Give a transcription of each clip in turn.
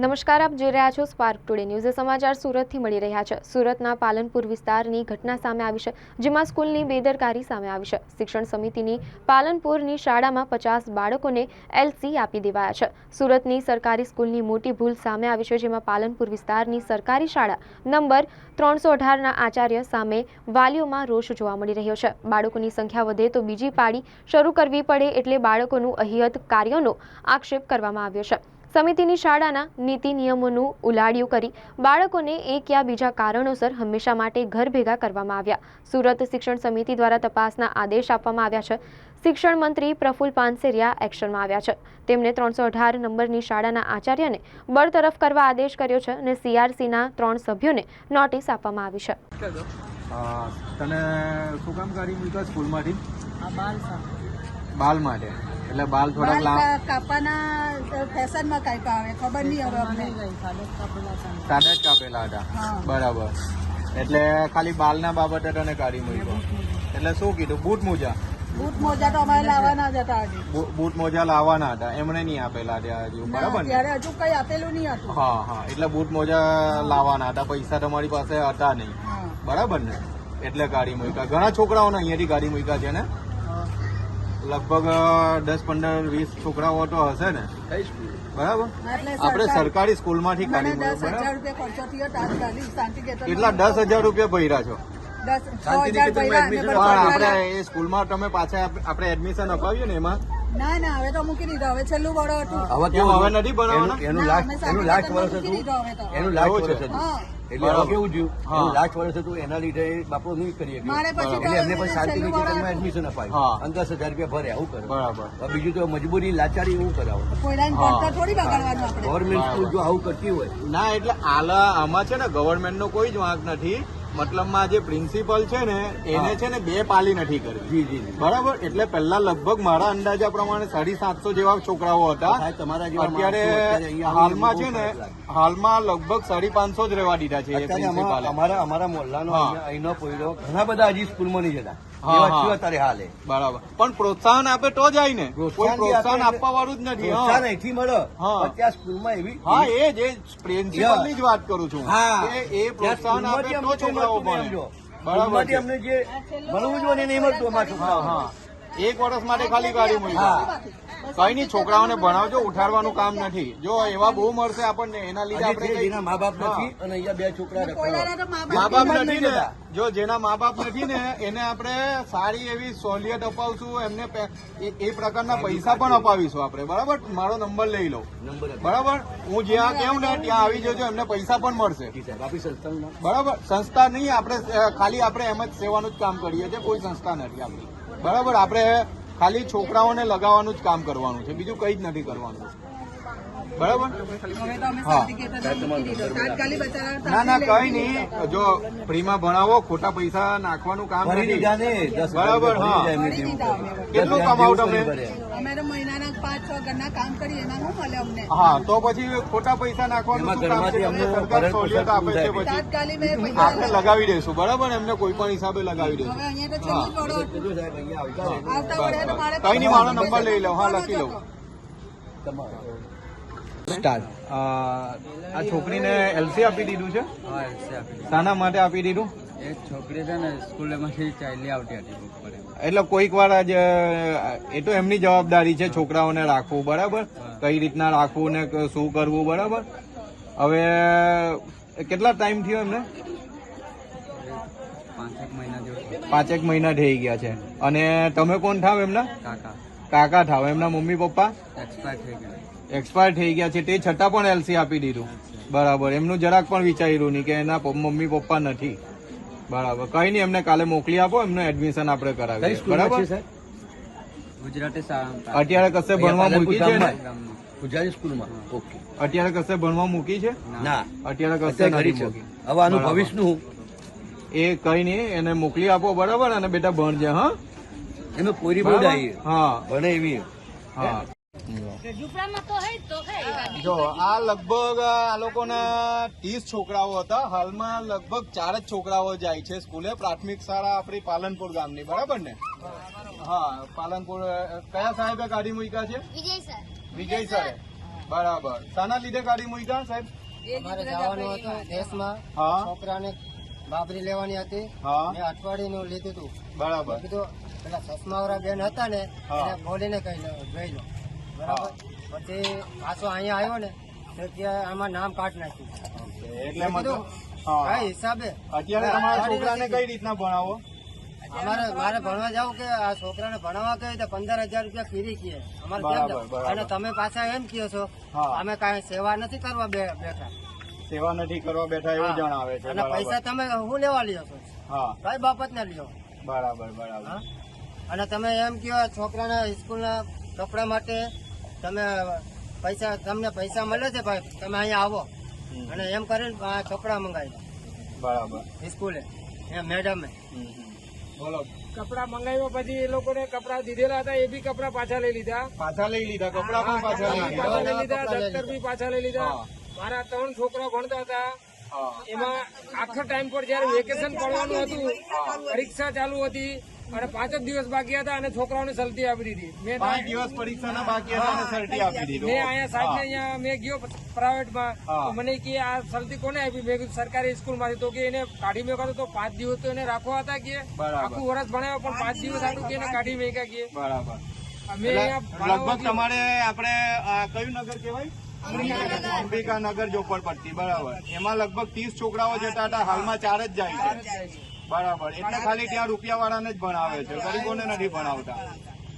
નમસ્કાર, આપ જોઈ રહ્યા છો સ્પાર્ક ટુડે ન્યૂઝ સમાચાર સુરતથી મળી રહ્યા છે. સુરતના પાલનપુર વિસ્તારની ઘટના સામે આવી છે, જેમાં સ્કૂલની બેદરકારી સામે આવી છે. શિક્ષણ સમિતિની પાલનપુરની શાળામાં પચાસ બાળકોને એલસી આપી દેવાયા છે. સુરતની સરકારી સ્કૂલની મોટી ભૂલ સામે આવી છે, જેમાં પાલનપુર વિસ્તારની સરકારી શાળા નંબર ત્રણસો અઢારના આચાર્ય સામે વાલીઓમાં રોષ જોવા મળી રહ્યો છે. બાળકોની સંખ્યા વધે તો બીજી પાળી શરૂ કરવી પડે એટલે બાળકોનું અહિયત કાર્યનો આક્ષેપ કરવામાં આવ્યો છે. સમિતિની શાળાના નીતિ નિયમોનું ઉલાડિયું કરી બાળકોને એક યા બીજા કારણોસર હંમેશા માટે ઘર ભેગા કરવામાં આવ્યા. સુરત શિક્ષણ સમિતિ દ્વારા તપાસના આદેશ આપવામાં આવ્યા છે. શિક્ષણ મંત્રી પ્રફુલ પાનસેરિયા એક્શનમાં આવ્યા છે. તેમણે ત્રણસો અઢાર નંબરની શાળાના આચાર્યને બરતરફ કરવા આદેશ કર્યો છે અને સીઆરસીના ત્રણ સભ્યોને નોટિસ આપવામાં આવી છે. તને શું કામ કરી સ્કૂલમાંથી? બાલ માટે. એટલે બાલ થોડાક લાંબ. કાપાના ફેશનમાં કાપ્યા આવે ખબર નહીં હવે અમને. સાદા જ કાપેલા હતા. બરાબર. એટલે ખાલી બાલના બાબતે તને કાઢી મૂક્યો. એટલે શું કીધું? બૂટ મોજા? બૂટ મોજા તો અમારે લાવવાના જ હતા હજી. બૂટ મોજા લાવવાના હતા. એમણે નહીં આપેલા ત્યાં હજુ. બરાબર ત્યારે હજુ કઈ આપેલું નહીં હતું. હા હા. એટલે બૂટ મોજા લાવવાના હતા. પૈસા તમારી પાસે હતા નહીં. બરાબર ને? એટલે ગાડી મૂક્યા. ઘણા છોકરાઓને અહીંયાથી ગાડી મૂક્યા છે ને? લગભગ દસ પંદર વીસ છોકરાઓ તો હશે ને બરાબર એટલે આપણે સરકારી સ્કૂલમાંથી કાઢી. કેટલા દસ હજાર રૂપિયા ભર્યા છો પણ આપણે એ સ્કૂલમાં તમે પાછા આપ- આપણે એડમિશન અપાવ્યું ને એમાં ના ના હવે તો મૂકી દીધો હવે છેલ્લું બળો હતું હવે? નથી બનાવવાના? એનું- લાસ્ટ એનું લાસ્ટ વર્ષ હતું. એનું લાસ્ટ છે? વર્ષ હતું હા. એટલે હવે કેવું થયું? હા. લાસ્ટ વર્ષ હતું એના લીધે બાપડો નહીં કરી. એટલે એમને પણ શાંતિ નિકેતનમાં એડમિશન. અપાયું. અને દસ હજાર રૂપિયા ભર્યા આવું કરે. બરાબર. બીજું તો મજબૂરી લાચારી એવું કરાવો. ગવર્મેન્ટ સ્કૂલ જો આવું કરતી હોય. ના એટલે આલા આમાં છે ને ગવર્મેન્ટ નો કોઈ જ વાંક નથી. મતલબમાં જે પ્રિન્સિપલ છે ને એને છે ને બે પાલી નથી કરી જી જી બરાબર? એટલે પહેલા લગભગ મારા અંદાજા પ્રમાણે સાડી સાતસો જેવા છોકરાઓ હતા. તમારા અત્યારે હાલમાં છે ને. હાલમાં લગભગ સાડી પાંચસો જ રહેવા દીધા છે અમારા અમારા મોહલ્લાનો અહીંનો પોયરો ઘણા બધા હજી સ્કૂલમાં નહીં જતા. એવા હા. અત્યારે હાલે. બરાબર. પણ પ્રોત્સાહન આપે તો જાય ને કોઈ પ્રોત્સાહન જે પ્રોત્સાહન આપે. આપવા વાળું જ નથી પ્રોત્સાહન અહીંથી મળે. ત્યાં સ્કૂલમાં એવી હા એ જ પ્રિન્સિપલની જ વાત કરું છું. એ પ્રોત્સાહન આપે તો છોકરાઓ અમને ભણે. બરાબર અમને જે ભણવું જ નહીં મળતું અમારા હા એક વર્ષ માટે ખાલી ગાડી મળી. કઈ નહીં છોકરાઓને ભણાવજો ઉઠાડવાનું કામ નથી. જો એવા બહુ મળશે આપણને એના લીધે આપણે મા બાપ નથી અને અહીંયા બે છોકરા. મા બાપ નથી ને. જો જેના મા બાપ નથી ને એને આપણે સારી એવી સહોલિયત અપાવશું એમને એ- એ પ્રકારના પૈસા પણ અપાવીશું આપણે. બરાબર? મારો નંબર લઈ લો બરાબર? હું જ્યાં કેવું ને ત્યાં આવી જજો એમને પૈસા પણ મળશે. બરાબર? સંસ્થા નહીં આપણે ખાલી આપણે એમ જ સેવાનું જ કામ કરીએ છીએ કોઈ સંસ્થા નથી આપણી. બરાબર? આપણે ખાલી છોકરાઓને લગાવવાનું જ કામ કરવાનું છે. બીજું કંઈ જ નથી કરવાનું. બરાબર? ના ના કઈ નહીં. જો ફ્રીમાં ભણાવો ખોટા પૈસા નાખવાનું કામ નથી. બરાબર, હા. કેટલું કમાવ તમે? પાંચ છ ઘરના કામ એના મળે અમને. હા તો પછી ખોટા પૈસા નાખવાનું શું કામ છે? અમને સરકાર ભરણ આપે છે પછી? તાત્કાલિક મેં આપણે લગાવી દઈશું બરાબર? એમને કોઈ પણ હિસાબે લગાવી હવે દઈશું. અહીંયા તો આવતા મારે કઈ નહીં મારો નંબર લઈ લઉં હા લખી લઉં. તમારો. સ્ટાર્ટ આ છોકરીને એલસી આપી દીધું છે. શાના માટે આપી દીધું? એ છોકરી છે ને સ્કૂલેમાંથી ચાલી આવતી હતી બપોરે એટલે કોઈક વાર જ એ તો એમની જવાબદારી છે છોકરાઓને રાખવું બરાબર? કઈ રીતના રાખવું ને શું કરવું બરાબર? હવે કેટલા ટાઈમ થયો એમને? પાંચેક મહિના જેવું પાંચેક મહિના થઈ ગયા છે. અને તમે કોણ થાવ એમના? કાકા. કાકા થાવ. એમના મમ્મી પપ્પા? એક્સપાયર થઈ ગયા. એક્સપાયર થઈ ગયા છે. તે છતાં પણ એલસી આપી દીધું. બરાબર. એમનું જરાક પણ વિચાર્યું નહીં કે એના મમ્મી પપ્પા નથી. બરાબર. કઈ નહીં એમને કાલે મોકલી આપો એમનું એડમિશન આપણે કરાવીએ. બરાબર? છે સાહેબ? ગુજરાતી શાળા અત્યારે કશે ભણવા મૂકી છે ને? ગુજરાતી સ્કૂલમાં? ઓકે. અત્યારે કશે ભણવા મૂકી છે? ના. અત્યારે કશે નથી છે. મૂકી. હવે આનું. ભવિષ્યનું એ કઈ નહીં એને મોકલી આપો બરાબર? અને બેટા ભણજે હા? એનું પોરી બરાબર? હા. ભણે એવી. હા. જો આ લગભગ આ લોકોના ત્રીસ છોકરાઓ હતા. હાલમાં લગભગ ચાર જ છોકરાઓ જાય છે સ્કૂલે. પ્રાથમિક શાળા આપણી પાલનપુર ગામની બરાબર ને? હા પાલનપુર કયા સાહેબે કાઢી મૂક્યા છે? વિજય સર. બરાબર. શાના લીધે ગાડી મૂક્યા સાહેબ? અમારે જવાનું હતું દેશમાં હા. છોકરાને બાબરી લેવાની હતી. હા. મેં અઠવાડિયું લીધું હતું બરાબર. કીધું પેલા ચશ્માવાળા બેન હતા ને. એને બોલીને કહી લો બરાબર? પછી પાછો અહીંયા આવ્યો ને તો ત્યાં આમાં નામ કાઢ નાખ્યું. એટલે મતલબ હા. કઈ હિસાબે. અત્યારે તમારા છોકરાને કઈ રીતના ભણાવો? અમારે મારે ભણવા જાવ કે આ છોકરાને ભણાવવા કહે તો પંદર હજાર રૂપિયા ફીરી કીએ અમારે. અને તમે પાછા એમ કહો છો અમે કાંઈ સેવા નથી કરવા બેઠા. સેવા નથી કરવા બેઠા એવું જણાવે છે અને પૈસા તમે હું લેવા લ્યો છો? કઈ બાબત ના લ્યો? બરાબર બરાબર? અને તમે એમ કહો છોકરાના સ્કૂલના કપડા માટે તમે પૈસા તમને પૈસા મળે છે ભાઈ? તમે અહીંયા આવો. અને એમ કરીને આ કપડા મંગાવી બરાબર. સ્કૂલે. એમ મેડમે. બોલો. કપડા મંગાવ્યા પછી એ લોકોને કપડા દીધેલા હતા એ બી કપડા પાછા લઈ લીધા. પાછા લઈ લીધા કપડા પણ પાછા લઈ લીધા. પાછા લઈ લીધા દફતર બી પાછા લઈ લીધા. મારા ત્રણ છોકરા ભણતા હતા. એમાં આખા ટાઈમ પર જયારે વેકેશન પડવાનું હતું પરીક્ષા ચાલુ હતી અને પાંચ જ દિવસ બાકી હતા અને છોકરાઓને સલટી આપી દીધી. મેં પાંચ દિવસ પરીક્ષાના બાકી હતા અને સર્ટી આપી દીધી. મેં અહીંયા સાહેબ અહીંયા મેં ગયો પ્રાઇવેટમાં. મને કે આ સલટી કોને આપી? મેં કીધું સરકારી સ્કૂલમાંથી. તો કે એને કાઢી મેં તો પાંચ દિવસ તો એને રાખવા હતા કે? આખું વર્ષ ભણાવ્યો પણ પાંચ દિવસ આટલું કે એને કાઢી મેં કે? બરાબર. લગભગ તમારે આપણે કયું નગર કહેવાય? અંબિકા નગર. ઝોપડપટ્ટી બરાબર. એમાં લગભગ ત્રીસ છોકરાઓ જતા હતા. હાલમાં ચાર જ જાય છે. બરાબર. એટલે ખાલી ત્યાં રૂપિયા વાળાને જ ભણાવે છે. ગરીબોને નથી ભણાવતા.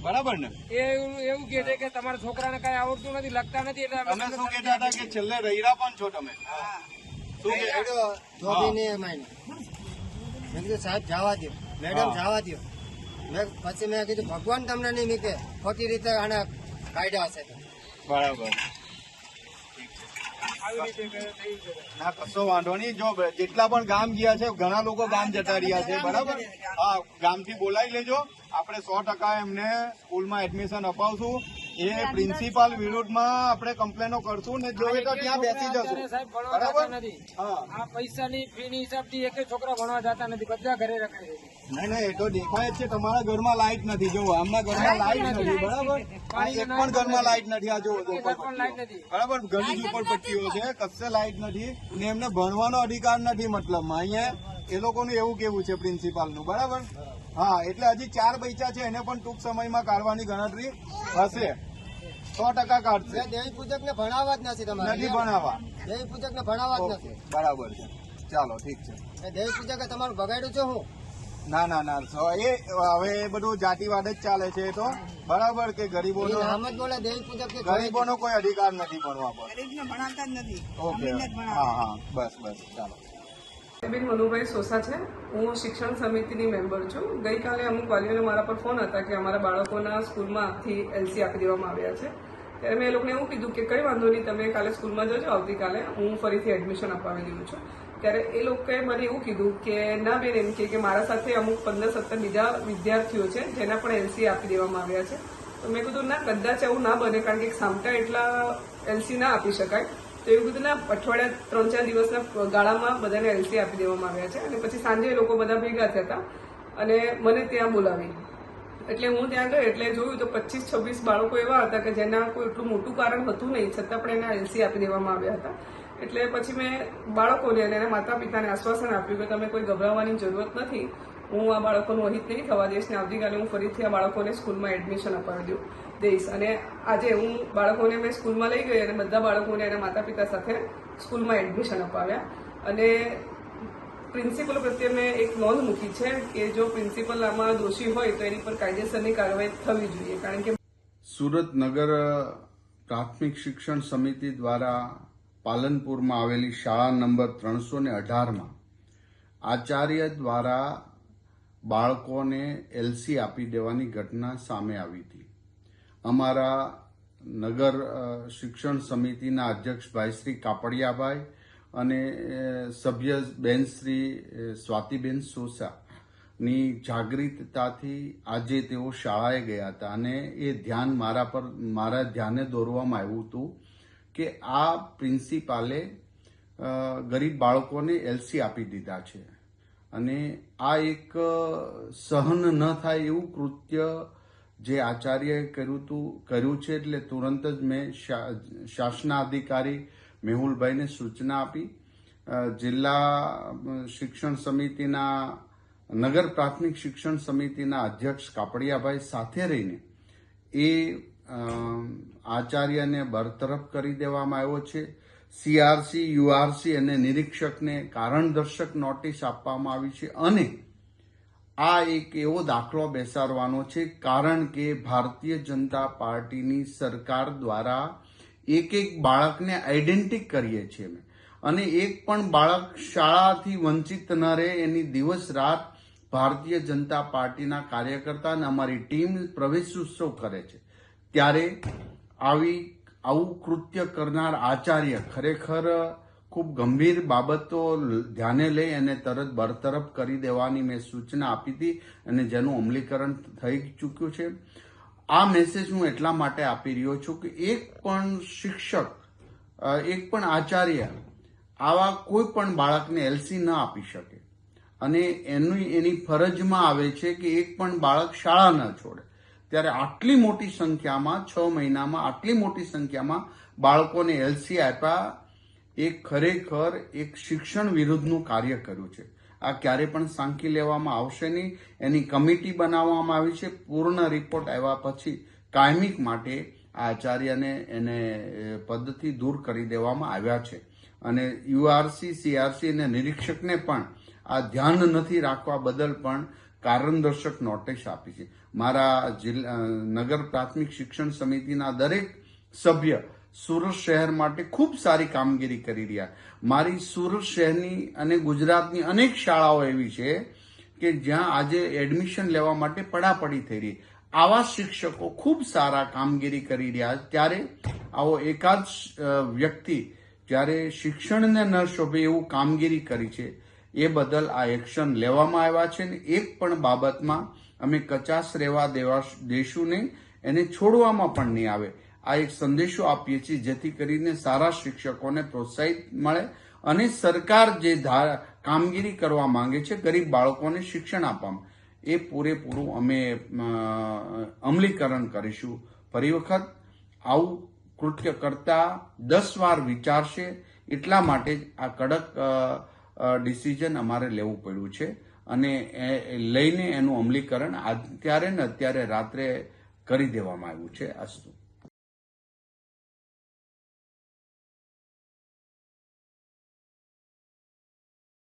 બરાબર ને? એવું એવું કે છે કે તમારા છોકરાને કઈ આવડતું નથી લખતા નથી એટલે અમે તમે શું કહેતા હતા કે છેલ્લે રહીરા પણ છો તમે? શું કે? ધોબીને માઈને મેં કીધું સાહેબ જવા દો મેડમ. જવા દો મેં પછી મેં કીધું ભગવાન તમને નહીં મૂકે. ખોટી રીતે આને કાયદા હશે. બરાબર આવી રીતે કહે- થઈ છે. ના કશો વાંધો નહીં. જો જેટલા પણ ગામ ગયા છે ઘણા લોકો ગામ જતા રહ્યા છે બરાબર? હા ગામથી બોલાવી લેજો. આપણે સો ટકા એમને સ્કૂલમાં એડમિશન અપાવશું. એ પ્રિન્સિપાલ વિરુદ્ધમાં આપણે કમ્પ્લેનો કરશું ને જોઈએ તો ત્યાં બેસી જશું. બરાબર? નથી. હા. પૈસાની પૈસાની ફીની હિસાબથી એક છોકરા ભણવા જતા નથી. બધા ઘરે રખાય છે. નહીં નહીં એ તો દેખાય જ છે. તમારા ઘરમાં લાઈટ નથી. જો આમના ઘરમાં લાઈટ નથી. બરાબર? એક પણ ઘરમાં લાઈટ નથી. આ જો પણ લાઈટ નથી. બરાબર? ઘણી ઝુંપડપટ્ટીઓ છે. કશે લાઈટ નથી. ને એમને ભણવાનો અધિકાર નથી મતલબમાં. અહીંયા એ લોકોનું એવું કેવું છે પ્રિન્સિપાલનું બરાબર? હા એટલે હજી ચાર પૈસા છે. એને પણ ટૂંક સમયમાં કાઢવાની ગણતરી હશે. સો ટકા કાઢશે. દેવી પૂજક ને ભણાવવા જ નથી તમારે નથી ભણાવવા. દેવી પૂજક ને ભણાવવા જ નથી. બરાબર છે. ચાલો ઠીક છે. એ દેવી પૂજકે તમારું બગાડ્યું છે હું? ના ના ના સો એ હવે એ બધું જાતિવાદ જ ચાલે છે એ તો. બરાબર કે ગરીબોનો ગરીબોનો કોઈ અધિકાર નથી ભણવા પર. ગરીબને ભણાવતા જ નથી. ઓકે. હા હા બસ બસ ચાલો. બેન મનુભાઈ સોસા છે. હું શિક્ષણ સમિતિની મેમ્બર છું. ગઈકાલે અમુક વાલીઓને મારા પર ફોન હતા કે અમારા બાળકોના સ્કૂલમાંથી એલસી આપી દેવામાં આવ્યા છે. ત્યારે મેં એ લોકોને એવું કીધું કે કંઈ વાંધો નહીં તમે કાલે સ્કૂલમાં જજો. આવતીકાલે હું ફરીથી એડમિશન અપાવી દઉં છું. ત્યારે એ લોકોએ મને એવું કીધું કે, ના બેન, એમ કે મારા સાથે અમુક પંદર સત્તર બીજા વિદ્યાર્થીઓ છે, જેના પણ એલસી આપી દેવામાં આવ્યા છે. તો મેં કીધું, ના, કદાચ એવું ના બને, કારણ કે સામટા એટલા એલસી ના આપી શકાય. તો એવું કીધું, ના, અઠવાડિયા ત્રણ ચાર દિવસના ગાળામાં બધાને એલસી આપી દેવામાં આવ્યા છે. અને પછી સાંજે લોકો બધા ભેગા થયા હતા અને મને ત્યાં બોલાવી. એટલે હું ત્યાં ગઈ, એટલે જોયું તો પચીસ છવ્વીસ બાળકો એવા હતા કે જેના કોઈ એટલું મોટું કારણ હતું નહીં, છતાં પણ એના એલસી આપી દેવામાં આવ્યા હતા. એટલે પછી મેં બાળકોને અને એના માતા પિતાને આશ્વાસન આપ્યું કે તમે કોઈ ગભરાવાની જરૂરત નથી. હું આ બાળકોનું અહિત નહીં થવા દઈશ ને આવતીકાલે હું ફરીથી આ બાળકોને સ્કૂલમાં એડમિશન અપાવી દઉં દઈશ. અને આજે હું બાળકોને મેં સ્કૂલમાં લઈ ગઈ અને બધા બાળકોને એના માતા પિતા સાથે સ્કૂલમાં એડમિશન અપાવ્યા. અને પ્રિન્સિપલ પ્રત્યે મેં એક નોંધ મૂકી છે કે જો પ્રિન્સિપલ આમાં દોષી હોય તો એની પર કાયદેસરની કાર્યવાહી થવી જોઈએ. કારણ કે સુરત નગર પ્રાથમિક શિક્ષણ સમિતિ દ્વારા પાલનપુરમાં આવેલી શાળા નંબર ત્રણસો ને અઢારમાં આચાર્ય દ્વારા બાળકોને એલસી આપી દેવાની ઘટના સામે આવી હતી. અમારા નગર શિક્ષણ સમિતિના અધ્યક્ષ ભાઈ શ્રી કાપડિયાભાઈ અને સભ્ય બેન શ્રી સ્વાતિબેન સોસાની જાગૃતતાથી આજે તેઓ શાળાએ ગયા હતા અને એ ધ્યાન મારા પર, મારા ધ્યાને દોરવામાં આવ્યું હતું. કે આ પ્રિન્સિપાલે ગરીબ બાળકોને એલસી આપી દીધા છે. અને આ એક સહન ન થાય એવું કૃત્ય જે આચાર્યએ કર્યું હતું કર્યું છે એટલે તુરંત જ મેં શાસનાધિકારી મેહુલભાઈને સૂચના આપી. જિલ્લા શિક્ષણ સમિતિના, નગર પ્રાથમિક શિક્ષણ સમિતિના અધ્યક્ષ કાપડિયાભાઈ સાથે રહીને એ આચાર્યને બરતરફ કરી દેવામાં આવ્યો છે. સીઆરસી યુઆરસી અને નિરીક્ષકને કારણદર્શક નોટિસ આપવામાં આવી છે અને આ એક એવો દાખલો બેસાડવાનો છે, કારણ કે ભારતીય જનતા પાર્ટીની સરકાર દ્વારા એક એક બાળકને આઈડેન્ટિક કરીએ છીએ અમે. અને એક પણ બાળક શાળાથી વંચિત ન રહે એની દિવસ રાત ભારતીય જનતા પાર્ટીના કાર્યકર્તા અને અમારી ટીમ પ્રવેશ ઉત્સવ કરે છે. ત્યારે આવી આવું કૃત્ય કરનાર આચાર્ય ખરેખર ખૂબ ગંભીર બાબતો ધ્યાને લઈ અને તરત બરતરફ કરી દેવાની મેં સૂચના આપી હતી અને જેનું અમલીકરણ થઈ ચૂક્યું છે. આ મેસેજ હું એટલા માટે આપી રહ્યો છું કે એક પણ શિક્ષક એક પણ આચાર્ય આવા કોઈ પણ બાળકને એલસી ન આપી શકે. અને એની એની ફરજમાં આવે છે કે એક પણ બાળક શાળા ન છોડે. ત્યારે આટલી મોટી સંખ્યામાં, છ મહિનામાં આટલી મોટી સંખ્યામાં બાળકોને એલસી આપ્યા. એ ખરેખર એક શિક્ષણ વિરુદ્ધનું કાર્ય કર્યું છે. આ ક્યારે પણ સાંકી લેવામાં આવશે નહીં. એની કમિટી બનાવવામાં આવી છે. પૂર્ણ રિપોર્ટ આવ્યા પછી કાયમિક માટે આચાર્યને એને પદથી દૂર કરી દેવામાં આવ્યા છે. અને યુઆરસી સીઆરસી અને નિરીક્ષકને પણ આ ધ્યાન નથી રાખવા બદલ પણ કારણદર્શક નોટિસ આપી છે. મારા જિલ્લા નગર પ્રાથમિક શિક્ષણ સમિતિના દરેક સભ્ય સુરત શહેર માટે ખૂબ સારી કામગીરી કરી રહ્યા. મારી સુરત શહેરની અને ગુજરાતની અનેક શાળાઓ એવી છે કે જ્યાં આજે એડમિશન લેવા માટે પડાપડી થઈ રહી. આવા શિક્ષકો ખૂબ સારા કામગીરી કરી રહ્યા ત્યારે આવો એકાદ વ્યક્તિ જ્યારે શિક્ષણને ન શોભે એવું કામગીરી કરી છે એ બદલ આ એક્શન લેવામાં આવ્યા છે ને એક પણ બાબતમાં અમે કચાશ રહેવા દેવા દેશું નહીં, એને છોડવામાં પણ નહીં આવે. આ એક સંદેશો આપીએ છીએ જેથી કરીને સારા શિક્ષકોને પ્રોત્સાહિત મળે અને સરકાર જે કામગીરી કરવા માંગે છે ગરીબ બાળકોને શિક્ષણ આપવામાં. એ પૂરેપૂરું અમે અમલીકરણ કરીશું. ફરી વખત આવું કૃત્ય કરતા દસ વાર વિચારશે એટલા માટે જ આ કડક ડિસિઝન અમારે લેવું પડ્યું છે. અને લઈને એનું અમલીકરણ અત્યારે ને અત્યારે રાત્રે કરી દેવામાં આવ્યું છે અસ્તુ